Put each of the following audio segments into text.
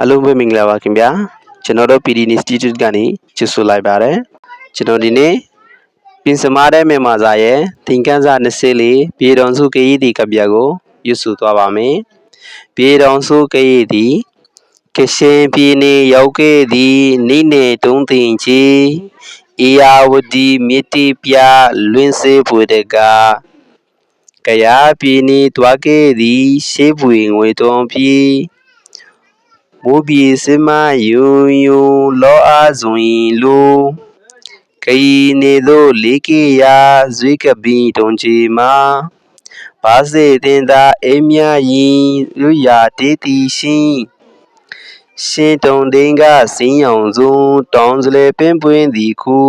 အားလုံးပဲမင်္ဂလာပါခင်ဗျာကျွန်တော်တို့ PD Institute ကနေချစ်ဆိုလိုက်ပါတယ်ကျွန်တော်ဒီနေ့ပင်စမားတဲ့မြန်မာစာရဲ့သင်ခန်းစာ24ပြည်တော်စုကရေးတီကပြကိုရွတ်ဆိုသွားပါမယ်ပြည်တော်စုကရေးတီကရှင်ပြည်နေရောက်ခဲ့သည့်နိနေတုံးတင်ချီအေယာဝတီမြစ်တီပြလွင်စေဖွေတကကရာပြည်နေတွားခဲ့သည့်ရှေးပွေငွေတုံးပြီး မိုးပြေစမယုံယုံလောအားဇွန်လိုကီနေသို့လေးကေရာဇွေကပီတုံချီမာဘာစေတင်သာအိမ်မြရင်လူရာတေးတီရှင်ရှင်တုံတင်ကစင်းရောင်စုံတောင်းစလေပင်ပွင်းသည်ခု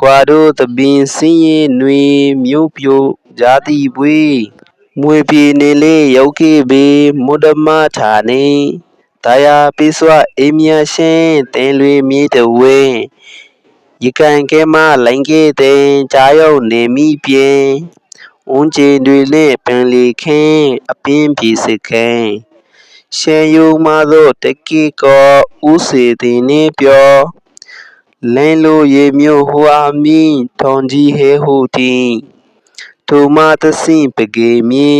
ကွာတို့တပင်စင်းရင်တွင်မြို့ပြိုဂျာတိပွေ မွေပြေနေလေရောက်ခဲ့ပေမုဒ္ဓမထာနေတာယာပိစွာအေးမြရှင်တင်လွေမြေတဝဲရကန်ကဲမလိုင်းကေတဲ့ကြားရောက်နေမိပြေအွန်ကျင်တွေနဲ့ပင်လီခင်းအပင်းပြေစခဲရှေယုံမသောတက်ကီကောဥစေတင်နေပြောလင်းလိုရေမျိုးဟွာမင်းထုံကြီးဟဲဟူတ င်ထိုမသစင်ပကေမြေ